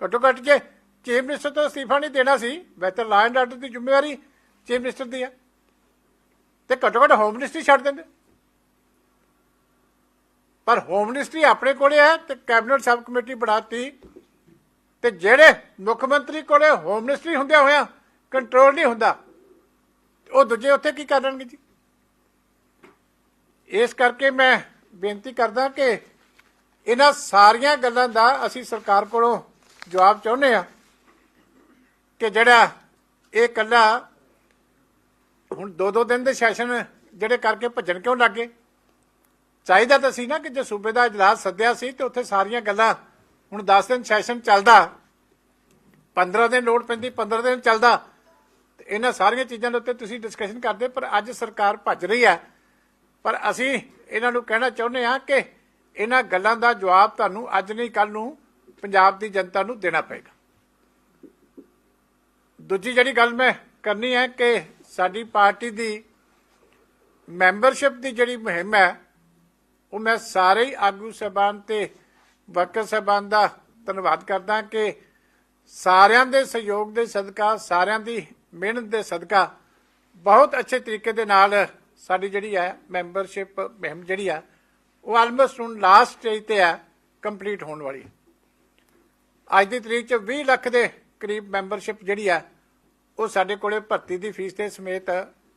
ਘੱਟੋ ਘੱਟ ਜੇ ਚੀਫ ਮਿਨਿਸਟਰ ਤੋਂ ਅਸਤੀਫਾ ਨਹੀਂ ਦੇਣਾ ਸੀ ਵੈਸੇ ਲਾ ਐਂਡ ਆਰਡਰ ਦੀ ਜ਼ਿੰਮੇਵਾਰੀ ਚੀਫ ਮਿਨਿਸਟਰ ਦੀ ਹੈ ਤੇ ਘੱਟੋ ਘੱਟ ਹੋਮ ਮਿਨਿਸਟਰੀ ਛੱਡ ਦਿੰਦੇ। ਪਰ ਹੋਮ ਮਿਨਿਸਟਰੀ ਆਪਣੇ ਕੋਲੇ ਹੈ ਤੇ ਕੈਬਨਿਟ ਸਬ ਕਮੇਟੀ ਬਣਾਤੀ। ਤੇ ਜਿਹੜੇ ਮੁੱਖ ਮੰਤਰੀ ਕੋਲੇ ਹੋਮ ਮਿਨਿਸਟਰੀ ਹੁੰਦਿਆਂ ਹੋਇਆਂ ਕੰਟਰੋਲ ਨਹੀਂ ਹੁੰਦਾ, ਉਹ ਦੂਜੇ ਉੱਥੇ ਕੀ ਕਰਨਗੇ ਜੀ? ਇਸ ਕਰਕੇ ਮੈਂ ਬੇਨਤੀ ਕਰਦਾ ਕਿ ਇਹਨਾਂ ਸਾਰੀਆਂ ਗੱਲਾਂ ਦਾ ਅਸੀਂ ਸਰਕਾਰ ਕੋਲੋਂ ਜਵਾਬ ਚਾਹੁੰਦੇ ਆ ਕਿ ਜਿਹੜਾ ਇਹ ਕੱਲਾ ਹੁਣ ਦੋ ਦੋ ਦਿਨ ਦੇ ਸੈਸ਼ਨ ਜਿਹੜੇ ਕਰਕੇ ਭੱਜਣ ਕਿਉਂ ਲੱਗੇ ਚਾਹੀਦਾ ਤਾਂ ਸੀ ਨਾ ਕਿ ਜੇ ਸੂਬੇ ਦਾ ਇਜਲਾਸ ਸੱਦਿਆ ਸੀ ਤੇ ਉੱਥੇ ਸਾਰੀਆਂ ਗੱਲਾਂ ਹੁਣ 10 ਦਿਨ ਸੈਸ਼ਨ ਚੱਲਦਾ। 15 ਦਿਨ ਲੋੜ ਪੈਂਦੀ 15 ਦਿਨ ਚੱਲਦਾ। ਤੇ ਇਹਨਾਂ ਸਾਰੀਆਂ ਚੀਜ਼ਾਂ ਦੇ ਉੱਤੇ ਤੁਸੀਂ ਡਿਸਕਸ਼ਨ ਕਰਦੇ, ਪਰ ਅੱਜ ਸਰਕਾਰ ਭੱਜ ਰਹੀ ਹੈ। ਪਰ ਅਸੀਂ ਇਹਨਾਂ ਨੂੰ ਕਹਿਣਾ ਚਾਹੁੰਦੇ ਹਾਂ ਕਿ ਇਹਨਾਂ ਗੱਲਾਂ ਦਾ ਜਵਾਬ ਤੁਹਾਨੂੰ ਅੱਜ ਨਹੀਂ ਕੱਲ ਨੂੰ ਪੰਜਾਬ ਦੀ ਜਨਤਾ ਨੂੰ ਦੇਣਾ ਪਏਗਾ। ਦੂਜੀ ਜਿਹੜੀ ਗੱਲ ਮੈਂ ਕਰਨੀ ਹੈ ਕਿ ਸਾਡੀ ਪਾਰਟੀ ਦੀ ਮੈਂਬਰਸ਼ਿਪ ਦੀ ਜਿਹੜੀ ਮੁਹਿੰਮ ਹੈ, ਉਹ ਮੈਂ ਸਾਰੇ ਹੀ ਆਗੂ ਸਹਿਬਾਨ ਤੇ ਵਰਕਰ ਸਹਿਬਾਨ ਦਾ ਧੰਨਵਾਦ ਕਰਦਾ ਕਿ ਸਾਰਿਆਂ ਦੇ ਸਹਿਯੋਗ ਦੇ ਸਦਕਾ, ਸਾਰਿਆਂ ਦੀ ਮਿਹਨਤ ਦੇ ਸਦਕਾ ਬਹੁਤ ਅੱਛੇ ਤਰੀਕੇ ਦੇ ਨਾਲ ਸਾਡੀ ਜਿਹੜੀ ਹੈ ਮੈਂਬਰਸ਼ਿਪ ਮੁਹਿੰਮ ਜਿਹੜੀ ਆ ਉਹ ਆਲਮੋਸਟ ਹੁਣ ਲਾਸਟ ਸਟੇਜ ਤੇ ਹੈ ਕੰਪਲੀਟ ਹੋਣ ਵਾਲੀ। ਅੱਜ ਦੀ ਤਰੀਕ 'ਚ 20 ਲੱਖ ਦੇ ਕਰੀਬ ਮੈਂਬਰਸ਼ਿਪ ਜਿਹੜੀ ਆ, ਉਹ ਸਾਡੇ ਕੋਲੇ ਭਰਤੀ ਦੀ ਫੀਸ ਦੇ ਸਮੇਤ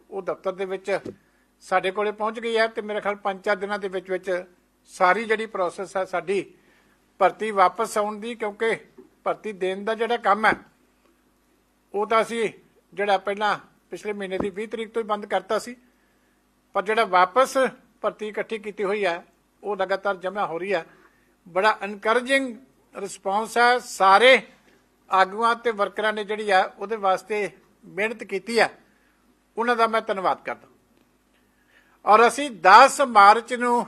ਉਹ ਦਫ਼ਤਰ ਦੇ ਵਿੱਚ ਸਾਡੇ ਕੋਲੇ ਪਹੁੰਚ ਗਈ ਹੈ ਤੇ ਮੇਰੇ ਖਿਆਲ 5-4 ਦਿਨਾਂ ਦੇ ਵਿੱਚ ਵਿੱਚ ਸਾਰੀ ਜਿਹੜੀ ਪ੍ਰੋਸੈਸ ਹੈ ਸਾਡੀ ਭਰਤੀ ਵਾਪਸ ਆਉਣ ਦੀ, ਕਿਉਂਕਿ ਭਰਤੀ ਦੇਣ ਦਾ ਜਿਹੜਾ ਕੰਮ ਹੈ ਉਹ ਤਾਂ ਅਸੀਂ ਜਿਹੜਾ ਪਹਿਲਾਂ ਪਿਛਲੇ ਮਹੀਨੇ ਦੀ 20 ਤਰੀਕ ਤੋਂ ਹੀ ਬੰਦ ਕਰਤਾ ਸੀ। ਪਰ ਜਿਹੜਾ ਵਾਪਸ ਭਰਤੀ ਇਕੱਠੀ ਕੀਤੀ ਹੋਈ ਹੈ ਉਹ ਲਗਾਤਾਰ ਜਮ੍ਹਾਂ ਹੋ ਰਹੀ ਹੈ ਬੜਾ ਐਨਕਰੇਜਿੰਗ ਰਿਸਪਾਂਸ ਹੈ ਸਾਰੇ ਆਗੂਆਂ ਤੇ ਵਰਕਰਾਂ ਨੇ ਜਿਹੜੀ ਆ, ਉਹਦੇ ਵਾਸਤੇ ਮਿਹਨਤ ਕੀਤੀ ਹੈ ਉਹਨਾਂ ਦਾ ਮੈਂ ਧੰਨਵਾਦ ਕਰਦਾ। ਔਰ ਅਸੀਂ 10 ਮਾਰਚ ਨੂੰ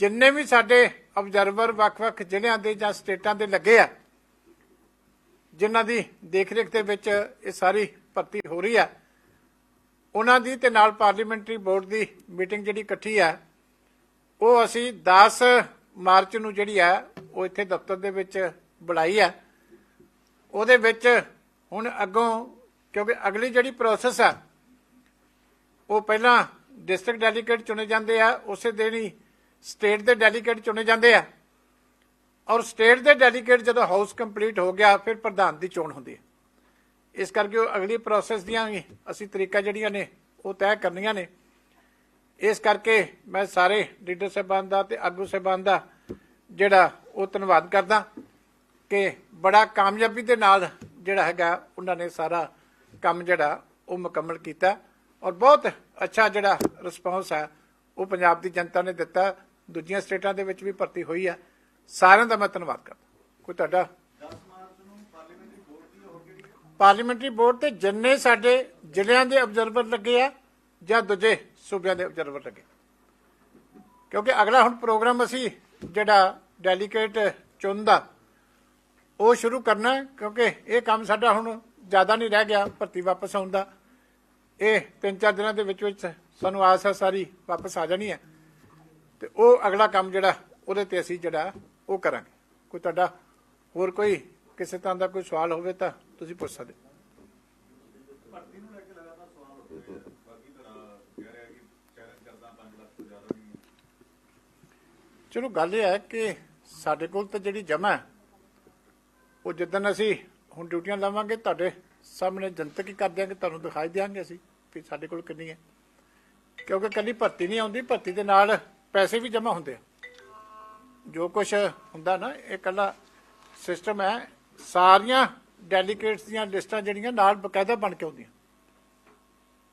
ਜਿੰਨੇ ਵੀ ਸਾਡੇ ਆਬਜ਼ਰਵਰ ਵੱਖ-ਵੱਖ ਜ਼ਿਲ੍ਹਿਆਂ ਦੇ ਜਾਂ ਸਟੇਟਾਂ ਦੇ ਲੱਗੇ ਆ, ਜਿਨ੍ਹਾਂ ਦੀ ਦੇਖਰੇਖ ਦੇ ਵਿੱਚ ਇਹ ਸਾਰੀ ਭਰਤੀ ਹੋ ਰਹੀ ਹੈ ਉਹਨਾਂ ਦੀ ਤੇ ਨਾਲ ਪਾਰਲੀਮੈਂਟਰੀ ਬੋਰਡ ਦੀ ਮੀਟਿੰਗ ਜਿਹੜੀ ਇਕੱਠੀ ਹੈ ਉਹ ਅਸੀਂ 10 ਮਾਰਚ ਨੂੰ ਜਿਹੜੀ ਹੈ ਉਹ ਇੱਥੇ ਦਫ਼ਤਰ ਦੇ ਵਿੱਚ ਬੁਲਾਈ ਹੈ ਉਹਦੇ ਵਿੱਚ ਹੁਣ ਅੱਗੋਂ, ਕਿਉਂਕਿ ਅਗਲੀ ਜਿਹੜੀ ਪ੍ਰੋਸੈਸ ਆ, ਉਹ ਪਹਿਲਾਂ ਡਿਸਟ੍ਰਿਕਟ ਡੈਲੀਗੇਟ ਚੁਣੇ ਜਾਂਦੇ ਆ, ਉਸੇ ਦਿਨ ਹੀ ਸਟੇਟ ਦੇ ਡੈਲੀਗੇਟ ਚੁਣੇ ਜਾਂਦੇ ਆ। ਔਰ ਸਟੇਟ ਦੇ ਡੈਲੀਗੇਟ ਜਦੋਂ ਹਾਊਸ ਕੰਪਲੀਟ ਹੋ ਗਿਆ, ਫਿਰ ਪ੍ਰਧਾਨ ਦੀ ਚੋਣ ਹੁੰਦੀ ਹੈ ਇਸ ਕਰਕੇ ਉਹ ਅਗਲੀ ਪ੍ਰੋਸੈਸ ਦੀਆਂ ਵੀ ਅਸੀਂ ਤਰੀਕਾ ਜਿਹੜੀਆਂ ਨੇ, ਉਹ ਤੈਅ ਕਰਨੀਆਂ ਨੇ। ਇਸ ਕਰਕੇ ਮੈਂ ਸਾਰੇ ਲੀਡਰ ਸਾਹਿਬਾਨ ਦਾ ਤੇ ਆਗੂ ਸਾਹਿਬਾਨ ਦਾ ਜਿਹੜਾ ਉਹ ਧੰਨਵਾਦ ਕਰਦਾ ਕਿ ਬੜਾ ਕਾਮਯਾਬੀ ਦੇ ਨਾਲ ਜਿਹੜਾ ਹੈਗਾ ਉਹਨਾਂ ਨੇ ਸਾਰਾ ਕੰਮ ਜਿਹੜਾ ਉਹ ਮੁਕੰਮਲ ਕੀਤਾ ਔਰ ਬਹੁਤ ਅੱਛਾ ਜਿਹੜਾ ਰਿਸਪਾਂਸ ਹੈ ਉਹ ਪੰਜਾਬ ਦੀ ਜਨਤਾ ਨੇ ਦਿੱਤਾ, ਦੂਜੀਆਂ ਸਟੇਟਾਂ ਦੇ ਵਿੱਚ ਵੀ ਭਰਤੀ ਹੋਈ ਹੈ। ਸਾਰਿਆਂ ਦਾ ਮੈਂ ਧੰਨਵਾਦ ਕਰਦਾ। ਕੋਈ ਤੁਹਾਡਾ ਪਾਰਲੀਮੈਂਟਰੀ ਬੋਰਡ ਤੇ ਜਿੰਨੇ ਸਾਡੇ ਜ਼ਿਲ੍ਹਿਆਂ ਦੇ ਆਬਜ਼ਰਵਰ ਲੱਗੇ ਆ ਜਾਂ ਦੂਜੇ ਸੂਬਿਆਂ ਦੇ ਆਬਜ਼ਰਵਰ ਲੱਗੇ। ਕਿਉਂਕਿ ਅਗਲਾ ਹੁਣ ਪ੍ਰੋਗਰਾਮ ਅਸੀਂ ਜਿਹੜਾ ਡੈਲੀਕੇਟ ਚੁਣਦਾ, ਉਹ ਸ਼ੁਰੂ ਕਰਨਾ ਕਿਉਂਕਿ ਇਹ ਕੰਮ ਸਾਡਾ ਹੁਣ ਜ਼ਿਆਦਾ ਨਹੀਂ ਰਹਿ ਗਿਆ ਭਰਤੀ ਵਾਪਸ ਆਉਣ ਦਾ। ਇਹ ਤਿੰਨ ਚਾਰ ਦਿਨਾਂ ਦੇ ਵਿੱਚ ਵਿੱਚ ਸਾਨੂੰ ਆਸ ਹੈ ਸਾਰੀ ਵਾਪਸ ਆ ਜਾਣੀ ਹੈ। ਤੇ ਉਹ ਅਗਲਾ ਕੰਮ ਜਿਹੜਾ, ਉਹਦੇ ਤੇ ਅਸੀਂ ਜਿਹੜਾ, ਉਹ ਕਰਾਂਗੇ। ਕੋਈ ਤੁਹਾਡਾ ਹੋਰ ਕੋਈ ਕਿਸੇ ਤਰ੍ਹਾਂ ਦਾ ਕੋਈ ਸਵਾਲ ਹੋਵੇ ਤਾਂ ਤੁਸੀਂ ਪੁੱਛ ਸਕਦੇ ਹੋ। ਭਰਤੀ ਨੂੰ ਲੈ ਕੇ ਲਗਾਤਾਰ ਸਵਾਲ ਉੱਠਦੇ ਆ ਬਾਕੀ ਤਰ੍ਹਾਂ ਕਹਿ ਰਿਹਾ ਕਿ ਚੈਲੰਜ ਕਰਦਾ 5 ਲੱਖ ਤੋਂ ਜ਼ਿਆਦਾ ਵੀ ਚਲੋ ਗੱਲ ਇਹ ਹੈ ਕਿ ਸਾਡੇ ਕੋਲ ਤਾਂ ਜਿਹੜੀ ਜਮਾ ਉਹ ਜਿੱਦਣ ਅਸੀਂ ਹੁਣ ਡਿਊਟੀਆਂ ਲਾਵਾਂਗੇ, ਤੁਹਾਡੇ ਸਾਹਮਣੇ ਜਨਤਕ ਹੀ ਕਰ ਦਿਆਂਗੇ ਤੁਹਾਨੂੰ ਦਿਖਾਈ ਦਿਆਂਗੇ ਅਸੀਂ ਕਿ ਸਾਡੇ ਕੋਲ ਕਿੰਨੀ ਹੈ। ਕਿਉਂਕਿ ਕੱਲੀ ਭਰਤੀ ਨਹੀਂ ਆਉਂਦੀ, ਭਰਤੀ ਦੇ ਨਾਲ ਪੈਸੇ ਵੀ ਜਮ੍ਹਾਂ ਹੁੰਦੇ ਆ। ਜੋ ਕੁਝ ਹੁੰਦਾ ਨਾ, ਇਹ ਕੱਲਾ ਸਿਸਟਮ ਹੈ, ਸਾਰੀਆਂ ਡੈਲੀਗੇਟਸ ਦੀਆਂ ਲਿਸਟਾਂ ਜਿਹੜੀਆਂ ਨਾਲ ਬਕਾਇਦਾ ਬਣ ਕੇ ਆਉਂਦੀਆਂ।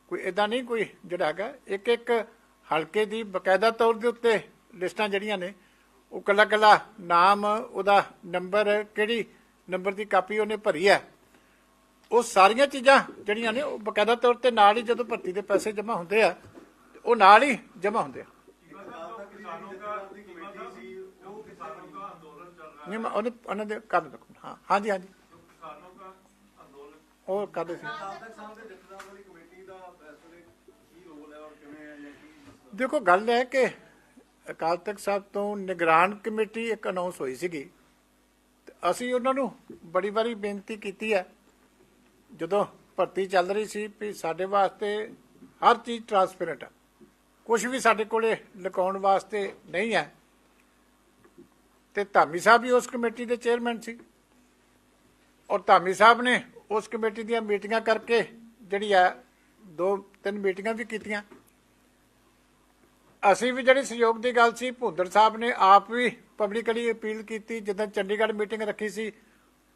ਕੋਈ ਇਦਾਂ ਨਹੀਂ, ਕੋਈ ਜਿਹੜਾ ਹੈਗਾ ਇੱਕ ਇੱਕ ਹਲਕੇ ਦੀ ਬਕਾਇਦਾ ਤੌਰ ਦੇ ਉੱਤੇ ਲਿਸਟਾਂ ਜਿਹੜੀਆਂ ਨੇ, ਉਹ ਕੱਲਾ ਕੱਲਾ ਨਾਮ, ਉਹਦਾ ਨੰਬਰ, ਕਿਹੜੀ ਨੰਬਰ ਦੀ ਕਾਪੀ ਉਹਨੇ ਭਰੀ ਹੈ, ਉਹ ਸਾਰੀਆਂ ਚੀਜ਼ਾਂ ਜਿਹੜੀਆਂ ਨੇ, ਉਹ ਬਕਾਇਦਾ ਤੌਰ ਤੇ ਨਾਲ ਹੀ ਜਦੋਂ ਭਰਤੀ ਦੇ ਪੈਸੇ ਜਮ੍ਹਾਂ ਹੁੰਦੇ ਆ, ਉਹ ਨਾਲ ਹੀ ਜਮ੍ਹਾਂ ਹੁੰਦੇ ਆ। ਨਹੀਂ, ਮੈਂ ਉਹਨੇ, ਉਹਨਾਂ ਦੇ ਕਰ ਦਕੂੰ ਹਾਂ, ਹਾਂਜੀ ਹਾਂਜੀ। ਉਹ ਕਰਦੇ ਸੀ ਦੇਖੋ, ਗੱਲ ਹੈ ਕਿ ਅਕਾਲ ਤਖਤ ਸਾਹਿਬ ਤੋਂ ਨਿਗਰਾਨ ਕਮੇਟੀ ਇੱਕ ਅਨਾਉਂਸ ਹੋਈ ਸੀਗੀ। ਤੇ ਅਸੀਂ ਉਹਨਾਂ ਨੂੰ ਬੜੀ ਵਾਰੀ ਬੇਨਤੀ ਕੀਤੀ ਹੈ। ਜਦੋਂ ਭਰਤੀ ਚੱਲ ਰਹੀ ਸੀ ਵੀ ਸਾਡੇ ਵਾਸਤੇ ਹਰ ਚੀਜ਼ ਟਰਾਂਸਪੇਰੈਂਟ ਹੈ। ਕੁਝ ਵੀ ਸਾਡੇ ਕੋਲੇ ਲੁਕਾਉਣ ਵਾਸਤੇ ਨਹੀਂ ਹੈ। ਤੇ ਧਾਮੀ ਸਾਹਿਬ ਵੀ ਉਸ ਕਮੇਟੀ ਦੇ ਚੇਅਰਮੈਨ ਸੀ। ਔਰ ਧਾਮੀ ਸਾਹਿਬ ਨੇ ਉਸ ਕਮੇਟੀ ਦੀਆਂ ਮੀਟਿੰਗਾਂ ਕਰਕੇ ਜਿਹੜੀ ਆ ਦੋ ਤਿੰਨ ਮੀਟਿੰਗਾਂ ਵੀ ਕੀਤੀਆਂ। ਅਸੀਂ ਵੀ ਜਿਹੜੀ ਸਹਿਯੋਗ ਦੀ ਗੱਲ ਸੀ ਭੁੰਦਰ ਸਾਹਿਬ ਨੇ ਆਪ ਵੀ ਪਬਲਿਕਲੀ ਅਪੀਲ ਕੀਤੀ, ਜਦੋਂ ਚੰਡੀਗੜ੍ਹ ਮੀਟਿੰਗ ਰੱਖੀ ਸੀ,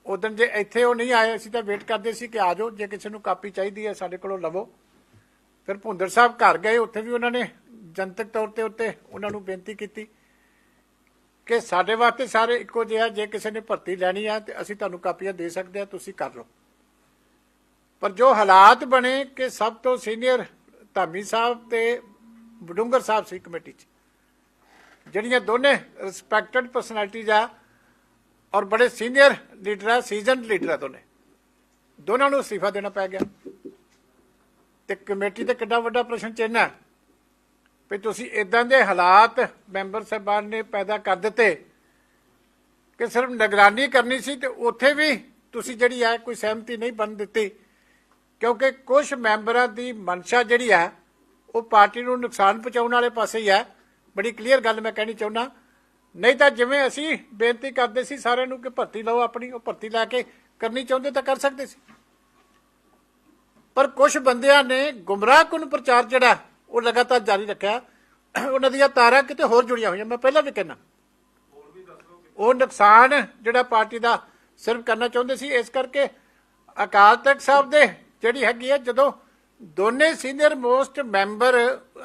ਉਦੋਂ ਜੇ ਇੱਥੇ ਉਹ ਨਹੀਂ ਆਏ, ਅਸੀਂ ਤਾਂ ਵੇਟ ਕਰਦੇ ਸੀ ਕਿ ਆ ਜਾਓ, ਜੇ ਕਿਸੇ ਨੂੰ ਕਾਪੀ ਚਾਹੀਦੀ ਹੈ ਸਾਡੇ ਕੋਲੋਂ ਲਵੋ। ਫਿਰ ਭੁੰਦਰ ਸਾਹਿਬ ਘਰ ਗਏ, ਉੱਥੇ ਵੀ ਉਹਨਾਂ ਨੇ ਜਨਤਕ ਤੌਰ ਤੇ ਉੱਤੇ ਉਹਨਾਂ ਨੂੰ ਬੇਨਤੀ ਕੀਤੀ ਕਿ ਸਾਡੇ ਵਾਸਤੇ ਸਾਰੇ ਇੱਕੋ ਜਿਹਾ ਜੇ ਕਿਸੇ ਨੇ ਭਰਤੀ ਲੈਣੀ ਆ, ਤੇ ਅਸੀਂ ਤੁਹਾਨੂੰ ਕਾਪੀਆਂ ਦੇ ਸਕਦੇ ਆ, ਤੁਸੀਂ ਕਰ ਲਓ। ਪਰ ਜੋ ਹਾਲਾਤ ਬਣੇ ਕਿ ਸਭ ਤੋਂ ਸੀਨੀਅਰ ਧਾਮੀ ਸਾਹਿਬ ਤੇ ਬਡੂੰਗਰ ਸਾਹਿਬ ਸੀ ਕਮੇਟੀ 'ਚ। ਜਿਹੜੀਆਂ ਦੋਨੇ ਰਿਸਪੈਕਟਡ ਪਰਸਨੈਲਿਟੀਜ਼ ਆ ਔਰ ਬੜੇ ਸੀਨੀਅਰ ਲੀਡਰ ਆ ਸੀਜ਼ਨਡ ਲੀਡਰ ਆ ਦੋਨੇ। ਦੋਨਾਂ ਨੂੰ ਅਸਤੀਫਾ ਦੇਣਾ ਪੈ ਗਿਆ। ਤੇ ਕਮੇਟੀ ਤੇ ਕਿੰਨਾ ਵੱਡਾ ਪ੍ਰਸ਼ਨ ਚਿੰਨ੍ਹ ਹੈ ਵੀ ਤੁਸੀਂ ਇਦਾਂ ਦੇ ਹਾਲਾਤ ਮੈਂਬਰ ਸਾਹਿਬਾਨ ਨੇ ਪੈਦਾ ਕਰ ਦਿੱਤੇ ਕਿ ਸਿਰਫ ਨਿਗਰਾਨੀ ਕਰਨੀ ਸੀ ਤੇ ਉੱਥੇ ਵੀ ਤੁਸੀਂ ਜਿਹੜੀ ਹੈ ਕੋਈ ਸਹਿਮਤੀ ਨਹੀਂ ਬਣ ਦਿੱਤੀ। ਕਿਉਂਕਿ ਕੁਝ ਮੈਂਬਰਾਂ ਦੀ ਮਨਸ਼ਾ ਜਿਹੜੀ ਹੈ ਉਹ ਪਾਰਟੀ ਨੂੰ ਨੁਕਸਾਨ ਪਹੁੰਚਾਉਣ ਵਾਲੇ ਪਾਸੇ ਹੀ ਹੈ। ਬੜੀ ਕਲੀਅਰ ਗੱਲ ਮੈਂ ਕਹਿਣੀ ਚਾਹੁੰਦਾ। ਨਹੀਂ ਤਾਂ ਜਿਵੇਂ ਅਸੀਂ ਬੇਨਤੀ ਕਰਦੇ ਸੀ ਸਾਰਿਆਂ ਨੂੰ ਕਿ ਭਰਤੀ ਲਓ ਆਪਣੀ, ਉਹ ਭਰਤੀ ਲੈ ਕੇ ਕਰਨੀ ਚਾਹੁੰਦੇ ਤਾਂ ਕਰ ਸਕਦੇ ਸੀ। ਪਰ ਕੁਝ ਬੰਦਿਆਂ ਨੇ ਗੁੰਮਰਾਹਕੁਨ ਪ੍ਰਚਾਰ ਜਿਹੜਾ, ਉਹ ਲਗਾਤਾਰ ਜਾਰੀ ਰੱਖਿਆ। ਉਹਨਾਂ ਦੀਆਂ ਤਾਰਾਂ ਕਿਤੇ ਹੋਰ ਜੁੜੀਆਂ ਹੋਈਆਂ। ਮੈਂ ਪਹਿਲਾਂ ਵੀ ਕਹਿਣਾ ਉਹ ਨੁਕਸਾਨ ਜਿਹੜਾ ਪਾਰਟੀ ਦਾ ਸਿਰਫ ਕਰਨਾ ਚਾਹੁੰਦੇ ਸੀ, ਇਸ ਕਰਕੇ ਅਕਾਲ ਤਖਤ ਸਾਹਿਬ ਦੇ ਜਿਹੜੀ ਹੈਗੀ ਹੈ, ਜਦੋਂ ਦੋਨੇ ਸੀਨੀਅਰ ਮੋਸਟ ਮੈਂਬਰ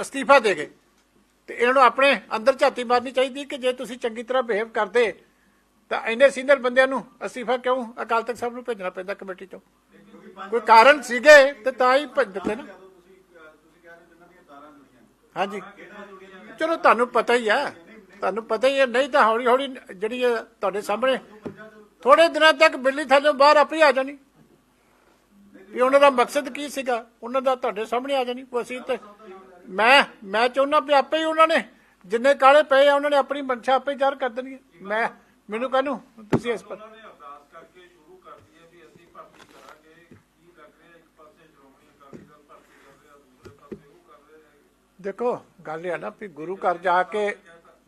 ਅਸਤੀਫਾ ਦੇ ਗਏ। ਤੇ ਇਹਨਾਂ ਨੂੰ ਆਪਣੇ ਅੰਦਰ ਝਾਤੀ ਮਾਰਨੀ ਚਾਹੀਦੀ ਕਿ ਜੇ ਤੁਸੀਂ ਚੰਗੀ ਤਰ੍ਹਾਂ ਬਿਹੇਵ ਕਰਦੇ, ਤਾਂ ਇੰਨੇ ਸੀਨੀਅਰ ਬੰਦਿਆਂ ਨੂੰ ਅਸਤੀਫਾ ਕਿਉਂ ਅਕਾਲ ਤਖਤ ਸਾਹਿਬ ਨੂੰ ਭੇਜਣਾ ਪੈਂਦਾ ਕਮੇਟੀ ਤੋਂ ਕੋਈ ਕਾਰਨ ਸੀਗੇ ਤੇ ਤਾਂ ਹੀ ਭੇਜ ਦਿੱਤੇ ਨਾ। ਹਾਂਜੀ। ਚਲੋ ਤੁਹਾਨੂੰ ਪਤਾ ਹੀ ਹੈ ਤੁਹਾਨੂੰ ਪਤਾ ਹੀ ਹੈ ਨਹੀਂ ਤਾਂ ਹੌਲੀ ਹੌਲੀ ਜਿਹੜੀ ਤੁਹਾਡੇ ਸਾਹਮਣੇ ਥੋੜੇ ਦਿਨਾਂ ਤੱਕ ਬਿੱਲੀ ਥੱਲੇ ਬਾਹਰ ਆਪੇ ਆ ਜਾਣੀ। ਵੀ ਉਹਨਾਂ ਦਾ ਮਕਸਦ ਕੀ ਸੀਗਾ? ਉਹਨਾਂ ਦਾ ਤੁਹਾਡੇ ਸਾਹਮਣੇ ਆ ਜਾਣੀ। ਅਸੀਂ ਤੇ ਮੈਂ ਮੈਂ ਚਾਹੁੰਦਾ ਵੀ ਆਪੇ ਹੀ ਉਹਨਾਂ ਨੇ ਜਿੰਨੇ ਕਾਲੇ ਪਏ ਆ, ਉਹਨਾਂ ਨੇ ਆਪਣੀ ਮਨਸ਼ਾ ਆਪੇ ਜ਼ਾਹਰ ਕਰ ਦੇਣੀ ਮੈਂ, ਮੈਨੂੰ ਕਹਿੰਨੂੰ ਤੁਸੀਂ ਇਸ ਪਰ ਦੇਖੋ, ਗੱਲ ਇਹ ਨਾ ਵੀ ਗੁਰੂ ਘਰ ਜਾ ਕੇ,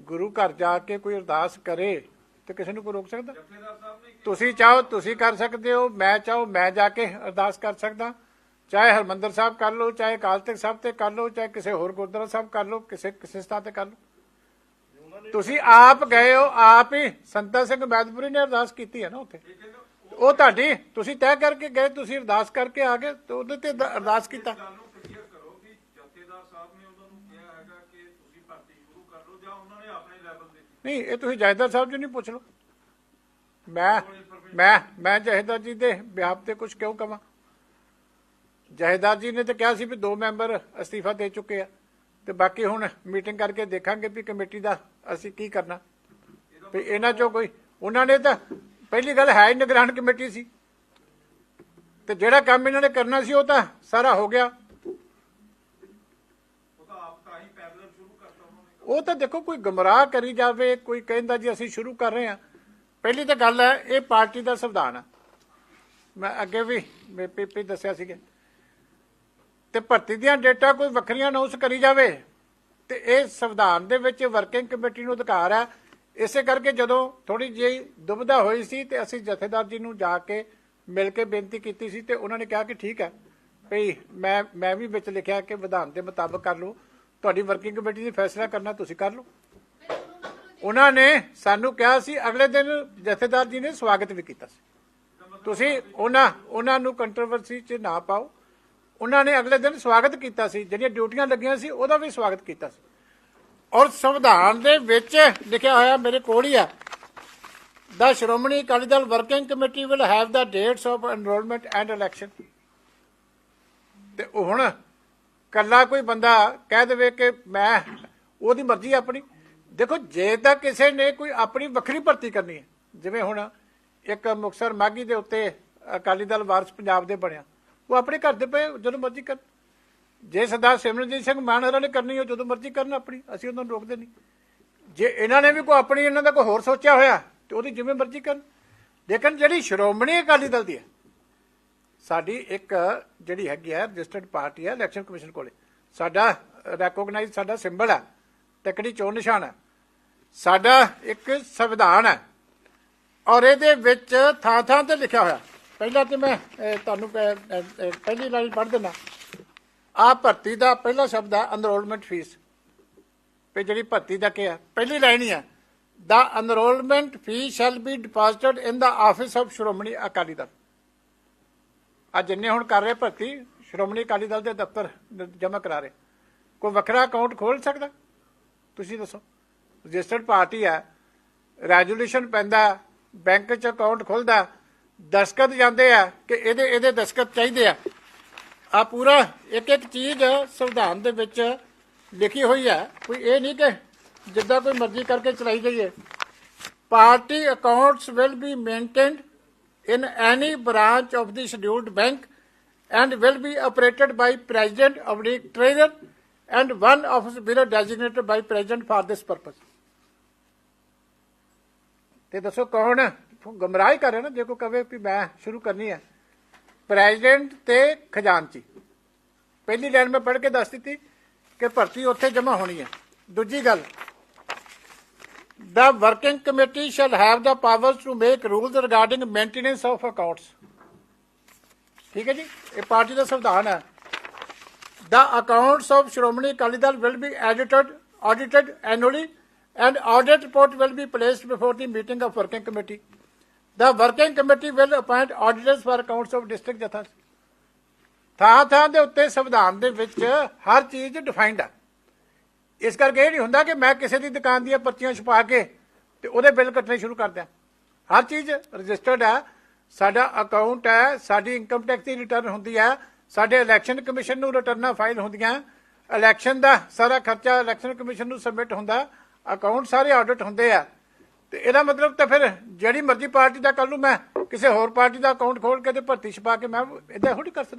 ਗੁਰੂ ਘਰ ਜਾ ਕੇ ਕੋਈ ਅਰਦਾਸ ਕਰੇ ਤੇ ਕਿਸੇ ਨੂੰ ਕੋਈ ਰੋਕ ਸਕਦਾ? ਤੁਸੀਂ ਚਾਹੋ, ਤੁਸੀਂ ਕਰ ਸਕਦੇ ਹੋ, ਮੈਂ ਚਾਹੋ, ਮੈਂ ਜਾ ਕੇ ਅਰਦਾਸ ਕਰ ਸਕਦਾ। ਚਾਹੇ ਹਰਮੰਦਰ ਸਾਹਿਬ ਕਰ ਲਓ, ਚਾਹੇ ਅਕਾਲ ਤਖਤ ਸਾਹਿਬ ਤੇ ਕਰ ਲਓ, ਚਾਹੇ ਕਿਸੇ ਹੋਰ ਗੁਰਦੁਆਰਾ ਸਾਹਿਬ ਕਰ ਲਓ, ਕਿਸੇ ਕਿਸੇ ਸਥਾਨ ਤੇ ਕਰ ਲਓ। ਤੁਸੀਂ ਆਪ ਗਏ ਹੋ, ਆਪ ਹੀ ਸੰਤਾ ਸਿੰਘ ਮੈਦਪੁਰੀ ਨੇ ਅਰਦਾਸ ਕੀਤੀ ਹੈ ਨਾ ਉੱਥੇ। ਉਹ ਤੁਹਾਡੀ, ਤੁਸੀਂ ਤੈਅ ਕਰਕੇ ਗਏ, ਤੁਸੀਂ ਅਰਦਾਸ ਕਰਕੇ ਆ ਗਏ, ਤੇ ਉਹਦੇ ਤੇ ਅਰਦਾਸ ਕੀਤਾ। ਸਾਹਿਬ ਨੇ ਉਹਨਾਂ ਨੂੰ ਕਿਹਾ ਹੈਗਾ ਕਿ ਤੁਸੀਂ ਭਰਤੀ ਸ਼ੁਰੂ ਕਰ ਲਓ ਜਾਂ ਉਹਨਾਂ ਨੇ ਆਪਣੇ ਲੈਵਲ ਤੇ ਨਹੀਂ, ਇਹ ਤੁਸੀਂ ਜਹੇਦਾਰ ਸਾਹਿਬ ਜੀ ਨਹੀਂ ਪੁੱਛ ਲਓ। ਮੈਂ ਮੈਂ ਮੈਂ ਜਹੇਦਾਰ ਜੀ ਦੇ ਵਿਆਹ ਤੇ ਕੁਝ ਕਿਉਂ ਕਵਾਂ? ਜਹੇਦਾਰ ਜੀ ਨੇ ਤਾਂ ਕਿਹਾ ਸੀ ਵੀ ਦੋ ਮੈਂਬਰ ਅਸਤੀਫਾ ਦੇ ਚੁੱਕੇ ਆ। ਤੇ ਬਾਕੀ ਹੁਣ ਮੀਟਿੰਗ ਕਰਕੇ ਦੇਖਾਂਗੇ ਵੀ ਕਮੇਟੀ ਦਾ ਅਸੀਂ ਕੀ ਕਰਨਾ। ਵੀ ਇਹਨਾਂ ਚੋਂ ਕੋਈ, ਉਹਨਾਂ ਨੇ ਤਾਂ ਪਹਿਲੀ ਗੱਲ ਹੈ ਹੀ ਨਿਗਰਾਨ ਕਮੇਟੀ ਸੀ। ਤੇ ਜਿਹੜਾ ਕੰਮ ਇਹਨਾਂ ਨੇ ਕਰਨਾ ਸੀ ਉਹ ਤਾਂ ਸਾਰਾ ਹੋ ਗਿਆ ਉਹ ਤਾਂ ਆਪ ਤਾਂ ਹੀ ਪੈਰਲਲ ਸ਼ੁਰੂ ਕਰਤਾ ਉਹਨਾਂ ਨੇ ਉਹ ਤਾਂ ਦੇਖੋ ਕੋਈ ਗਮਰਾਹ ਕਰੀ ਜਾਵੇ, ਕੋਈ ਕਹਿੰਦਾ ਜੀ ਅਸੀਂ ਸ਼ੁਰੂ ਕਰ ਰਹੇ ਹਾਂ। ਪਹਿਲੀ ਤਾਂ ਗੱਲ ਹੈ, ਇਹ ਪਾਰਟੀ ਦਾ ਸੰਵਿਧਾਨ ਹੈ ਮੈਂ ਅੱਗੇ ਵੀ ਪੀਪੀ ਦੱਸਿਆ ਸੀਗਾ। ਤੇ ਭਰਤੀ ਦੀਆਂ ਡੇਟਾ ਕੋਈ ਵੱਖਰੀਆਂ ਅਨਾਉਂਸ ਕਰੀ ਜਾਵੇ, ਤੇ ਇਹ ਸੰਵਿਧਾਨ ਦੇ ਵਿੱਚ ਵਰਕਿੰਗ ਕਮੇਟੀ ਨੂੰ ਅਧਿਕਾਰ ਹੈ। ਇਸੇ ਕਰਕੇ ਜਦੋਂ ਥੋੜੀ ਜਿਹੀ ਦੁਬਿਧਾ ਹੋਈ ਸੀ ਤੇ ਅਸੀਂ ਜਥੇਦਾਰ ਜੀ ਨੂੰ ਜਾ ਕੇ ਮਿਲ ਕੇ ਬੇਨਤੀ ਕੀਤੀ ਸੀ ਤੇ ਉਹਨਾਂ ਨੇ ਕਿਹਾ ਕਿ ਠੀਕ ਹੈ, ਭਈ ਮੈਂ ਮੈਂ ਵੀ ਵਿੱਚ ਲਿਖਿਆ ਕਿ ਵਿਧਾਨ ਦੇ ਮੁਤਾਬਕ ਕਰ ਲਓ ਤੁਹਾਡੀ ਵਰਕਿੰਗ ਕਮੇਟੀ ਨੇ ਫੈਸਲਾ ਕਰਨਾ, ਤੁਸੀਂ ਕਰ ਲਓ। ਉਹਨਾਂ ਨੇ ਸਾਨੂੰ ਕਿਹਾ ਸੀ, ਅਗਲੇ ਦਿਨ ਜਥੇਦਾਰ ਜੀ ਨੇ ਸਵਾਗਤ ਵੀ ਕੀਤਾ ਸੀ। ਤੁਸੀਂ ਉਹਨਾਂ ਉਹਨਾਂ ਨੂੰ ਕੰਟਰੋਵਰਸੀ 'ਚ ਨਾ ਪਾਓ। ਉਹਨਾਂ ਨੇ ਅਗਲੇ ਦਿਨ ਸਵਾਗਤ ਕੀਤਾ ਸੀ, ਜਿਹੜੀਆਂ ਡਿਊਟੀਆਂ ਲੱਗੀਆਂ ਸੀ, ਉਹਦਾ ਵੀ ਸਵਾਗਤ ਕੀਤਾ ਸੀ। ਔਰ ਸੰਵਿਧਾਨ ਦੇ ਵਿੱਚ ਲਿਖਿਆ ਹੋਇਆ ਮੇਰੇ ਕੋਲ ਹੀ ਆ the Shiromani Akali Dal working committee will have the dates of enrolment and election ਤੇ ਹੁਣ ਕੱਲਾ ਕੋਈ ਬੰਦਾ ਕਹਿ ਦੇਵੇ ਕਿ ਮੈਂ, ਉਹਦੀ ਮਰਜ਼ੀ ਆਪਣੀ। ਦੇਖੋ, ਜੇ ਤਾਂ ਕਿਸੇ ਨੇ ਕੋਈ ਆਪਣੀ ਵੱਖਰੀ ਭਰਤੀ ਕਰਨੀ ਹੈ। ਜਿਵੇਂ ਹੁਣ ਇੱਕ ਮੁਕਸਰ ਮਾਗੀ ਦੇ ਉੱਤੇ ਅਕਾਲੀ ਦਲ ਵਾਰਸ ਪੰਜਾਬ ਦੇ ਬਣਿਆ। ਉਹ ਆਪਣੇ ਘਰ ਦੇ ਪਏ, ਜਦੋਂ ਮਰਜ਼ੀ ਕਰ ਜੇ ਸਰਦਾਰ ਸਿਮਰਨਜੀਤ ਸਿੰਘ ਮਾਨਹਰਾ ਨੇ ਕਰਨੀ ਹੋ ਜਦੋਂ ਮਰਜ਼ੀ ਕਰਨ ਆਪਣੀ। ਅਸੀਂ ਉਹਨਾਂ ਨੂੰ ਰੋਕਦੇ ਨਹੀਂ। ਜੇ ਇਹਨਾਂ ਨੇ ਵੀ ਕੋਈ ਆਪਣੀ, ਇਹਨਾਂ ਦਾ ਕੋਈ ਹੋਰ ਸੋਚਿਆ ਹੋਇਆ, ਤੇ ਉਹਦੀ ਜਿਵੇਂ ਮਰਜ਼ੀ ਕਰਨ। ਲੇਕਿਨ ਜਿਹੜੀ ਸ਼੍ਰੋਮਣੀ ਅਕਾਲੀ ਦਲ ਦੀ ਹੈ ਸਾਡੀ ਇੱਕ ਜਿਹੜੀ ਹੈਗੀ ਹੈ ਰਜਿਸਟਰਡ ਪਾਰਟੀ ਹੈ ਇਲੈਕਸ਼ਨ ਕਮਿਸ਼ਨ ਕੋਲੇ। ਸਾਡਾ ਰੈਕੋਗਨਾਈਜ਼ ਸਾਡਾ ਸਿੰਬਲ ਹੈ ਤਕੜੀ ਚੋਣ ਨਿਸ਼ਾਨ ਹੈ ਸਾਡਾ ਇੱਕ ਸੰਵਿਧਾਨ ਹੈ ਔਰ ਇਹਦੇ ਵਿੱਚ ਥਾਂ ਥਾਂ ਤੇ ਲਿਖਿਆ ਹੋਇਆ। ਪਹਿਲਾਂ ਤੇ ਮੈਂ ਤੁਹਾਨੂੰ ਪਹਿਲੀ ਲਾਈਨ ਪੜ੍ਹ ਦਿੰਦਾ। ਆ ਭਰਤੀ ਦਾ ਪਹਿਲਾ ਸ਼ਬਦ ਹੈ ਅਨਰੋਲਮੈਂਟ ਫੀਸ ਤੇ ਜਿਹੜੀ ਭਰਤੀ ਦਾ ਕੀ ਹੈ ਪਹਿਲੀ ਲਾਈਨ ਹੀ ਹੈ the enrolment fee shall be deposited in the office of Shiromani Akali Dal. ਅੱਜ ਜਿੰਨੇ ਹੁਣ ਕਰ ਰਹੇ ਭਰਤੀ ਸ਼੍ਰੋਮਣੀ ਅਕਾਲੀ ਦਲ ਦੇ ਦਫ਼ਤਰ ਜਮ੍ਹਾਂ ਕਰਾ ਰਹੇ। ਕੋਈ ਵੱਖਰਾ ਅਕਾਊਂਟ ਖੋਲ ਸਕਦਾ? ਤੁਸੀਂ ਦੱਸੋ। ਰਜਿਸਟਰਡ ਪਾਰਟੀ ਹੈ ਰੈਜੂਲੇਸ਼ਨ ਪੈਂਦਾ ਬੈਂਕ ਚ ਅਕਾਊਂਟ ਖੁੱਲਦਾ ਦਸਖਤ ਜਾਂਦੇ ਆ ਕਿ ਇਹਦੇ ਇਹਦੇ ਦਸਖਤ ਚਾਹੀਦੇ ਆ। ਆ ਪੂਰਾ ਇੱਕ ਇੱਕ ਚੀਜ਼ ਸੰਵਿਧਾਨ ਦੇ ਵਿੱਚ ਲਿਖੀ ਹੋਈ ਹੈ। ਕੋਈ ਇਹ ਨਹੀਂ ਕਿ ਜਿੱਦਾਂ ਕੋਈ ਮਰਜ਼ੀ ਕਰਕੇ ਚਲਾਈ ਜਾਈਏ। Party accounts will be maintained in any branch of the scheduled bank and will be operated by president of the treasurer and one office bureau designated by president for this purpose ਤੇ ਦੱਸੋ ਕੌਣ ਗਮਰਾਹ ਹੀ ਕਰ ਰਿਹਾ ਨਾ ਜੇ ਕੋਈ ਕਵੇ ਵੀ ਮੈਂ ਸ਼ੁਰੂ ਕਰਨੀ ਹੈ ਪ੍ਰੈਜ਼ੀਡੈਂਟ ਤੇ ਖਜ਼ਾਨਚੀ ਪਹਿਲੀ ਲਾਈਨ ਮੈਂ ਪੜ੍ਹ ਕੇ ਦੱਸ ਦਿੱਤੀ ਕਿ ਭਰਤੀ ਉੱਥੇ ਜਮ੍ਹਾਂ ਹੋਣੀ ਹੈ ਦੂਜੀ ਗੱਲ The working committee shall have the powers to make rules regarding maintenance of accounts. ਠੀਕ ਹੈ ਜੀ ਇਹ ਪਾਰਟੀ ਦਾ ਸੰਵਿਧਾਨ ਹੈ The accounts of Sh੍ਰੋਮਣੀ Akali Dal will be audited, audited annually and audit report will be placed before the meeting of working committee. The working committee will appoint auditors for accounts of district jathas. ਥਾਂ ਥਾਂ ਦੇ ਉੱਤੇ ਸੰਵਿਧਾਨ ਦੇ ਵਿੱਚ ਹਰ ਚੀਜ਼ defined ਹੈ ਇਸ ਕਰਕੇ ਇਹ ਨਹੀਂ ਹੁੰਦਾ ਕਿ ਮੈਂ ਕਿਸੇ ਦੀ ਦੁਕਾਨ ਦੀਆਂ ਪਰਚੀਆਂ ਛਪਾ ਕੇ ਤੇ ਉਹਦੇ ਬਿੱਲ ਕੱਟਣੇ ਸ਼ੁਰੂ ਕਰ ਦਿਆਂ। ਹਰ ਚੀਜ਼ ਰਜਿਸਟਰਡ ਹੈ ਸਾਡਾ ਅਕਾਊਂਟ ਹੈ, ਸਾਡੀ ਇਨਕਮ ਟੈਕਸ ਦੀ ਰਿਟਰਨ ਹੁੰਦੀ ਹੈ ਸਾਡੇ ਇਲੈਕਸ਼ਨ ਕਮਿਸ਼ਨ ਨੂੰ ਰਿਟਰਨਾਂ ਫਾਈਲ ਹੁੰਦੀਆਂ। ਇਲੈਕਸ਼ਨ ਦਾ ਸਾਰਾ ਖਰਚਾ ਇਲੈਕਸ਼ਨ ਕਮਿਸ਼ਨ ਨੂੰ ਸਬਮਿਟ ਹੁੰਦਾ। ਅਕਾਊਂਟ ਸਾਰੇ ਆਡਿਟ ਹੁੰਦੇ ਆ। ਤੇ ਇਹਦਾ ਮਤਲਬ ਤਾਂ ਫਿਰ ਜਿਹੜੀ ਮਰਜ਼ੀ ਪਾਰਟੀ ਦਾ ਕੱਲ ਨੂੰ ਮੈਂ, ਕਿਸੇ ਹੋਰ ਪਾਰਟੀ ਦਾ ਅਕਾਊਂਟ ਖੋਲ ਕੇ ਤੇ ਭਰਤੀ ਛਪਾ ਕੇ ਮੈਂ ਇਦਾਂ ਥੋੜੀ ਕਰ ਸਕਦਾ।